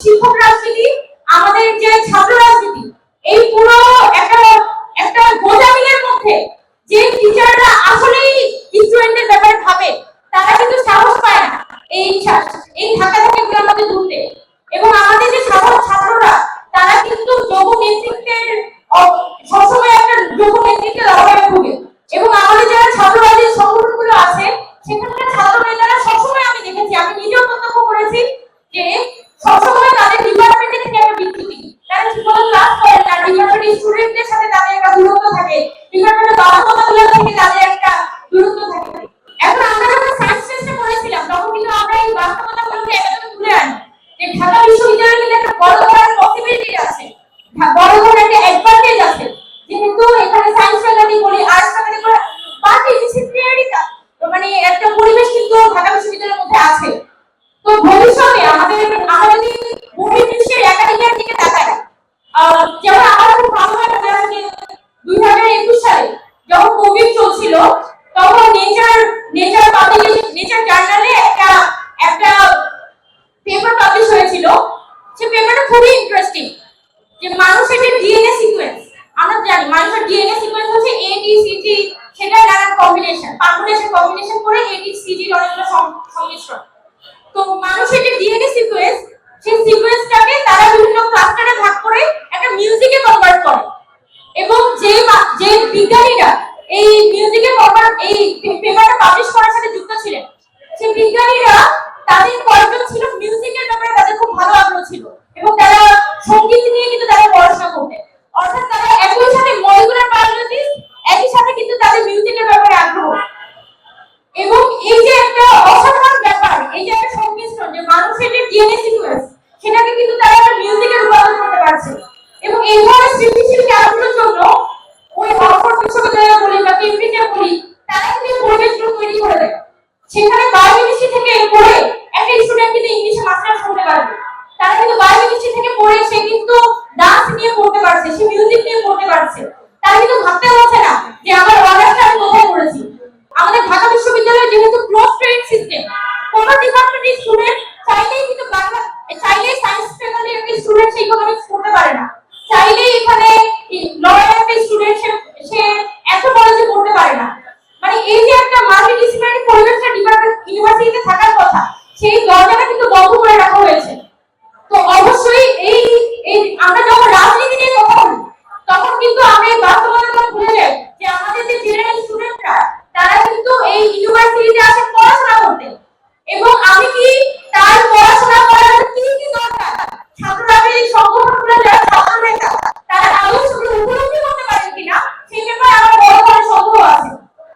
শিক্ষক রাজনীতি আমাদের যে ছাত্র রাজনীতি এই পুরো একটা একটা গোজামিলের মধ্যে যে টিচাররা আসলেই স্টুডেন্টের ব্যাপারে ভাবে, তারা কিন্তু সাহস পায় না এই এই ধাক্কা ধাক্কিগুলোর আমাদের ঢুকতে এবং আমাদের যে সাধারণ ছাত্ররা, তারা কিন্তু যোগ নেতৃত্বের যে মানুষের যে ডিএনএ সিকোয়েন্স আমরা জানি মানুষের ডিএনএ সিকোয়েন্স হচ্ছে এ টি সি জি সেটা নানান কম্বিনেশন পারমুটেশন কম্বিনেশন করে এ টি সি জি অনেকগুলো সংমিশ্রণ। তো মানুষের যে ডিএনএ সিকোয়েন্স সেই সিকোয়েন্সটাকে তারা বিভিন্ন ক্লাস্টারে ভাগ করে একটা মিউজিকে কনভার্ট করে। এবং যে যে বিজ্ঞানীরা এই মিউজিকে কনভার্ট এই পেপারটা পাবলিশ করার সাথে যুক্ত ছিলেন, সেই বিজ্ঞানীরা তাদের কয়েকজন ছিল মিউজিকের ব্যাপারে তাদের খুব ভালো আগ্রহ ছিল। এবং তারা সংগীত নিয়ে কিন্তু তারা পড়াশোনা করতেন অর্থাৎ তারা একই সাথে মলিকুলার বায়োলজিস্ট একই সাথে কিন্তু তাদের মিউজিকের ব্যাপারে আগ্রহ। এবং এই যে একটা অসাধারণ ব্যাপার, এই যে একটা সংমিশ্রণ যে মানুষের যে ডিএনএ সিকোয়েন্স সেটাকে কিন্তু তারা একটা মিউজিকে রূপান্তর করতে পারছে। এবং এই ধরনের সৃষ্টিশীল কাজগুলোর জন্য ওই অক্সফোর্ড বিশ্ববিদ্যালয় বলি বা কেমব্রিজে বলি, তারা কিন্তু পরিবেশগুলো তৈরি করে দেয়। সেখানে বায়োকেমিস্ট্রি থেকে পড়ে একটা স্টুডেন্ট কিন্তু ইংলিশে মাস্টার্স করতে পারবে। তারা কিন্তু বায়োকেমিস্ট্রি থেকে পড়ে সে কিন্তু ডান্স নিয়ে পড়তে পারছে, সে মিউজিক নিয়ে পড়তে পারছে। তারা কিন্তু ভাবতে হচ্ছে না যে আমার অনার্সটা আমি কোথায় করেছি আমাদের ঢাকা বিশ্ববিদ্যালয়ে যেহেতু ক্লোজ ট্রেড সিস্টেম কোন ডিপার্টমেন্টের স্টুডেন্ট চাইলেই কিন্তু বাংলা চাইলেই সায়েন্স ফ্যাকাল্টির একটা স্টুডেন্ট সে ইকোনমিক্স পড়তে পারে না। চাইলেই এখানে আমি কি তার পড়াশোনা করার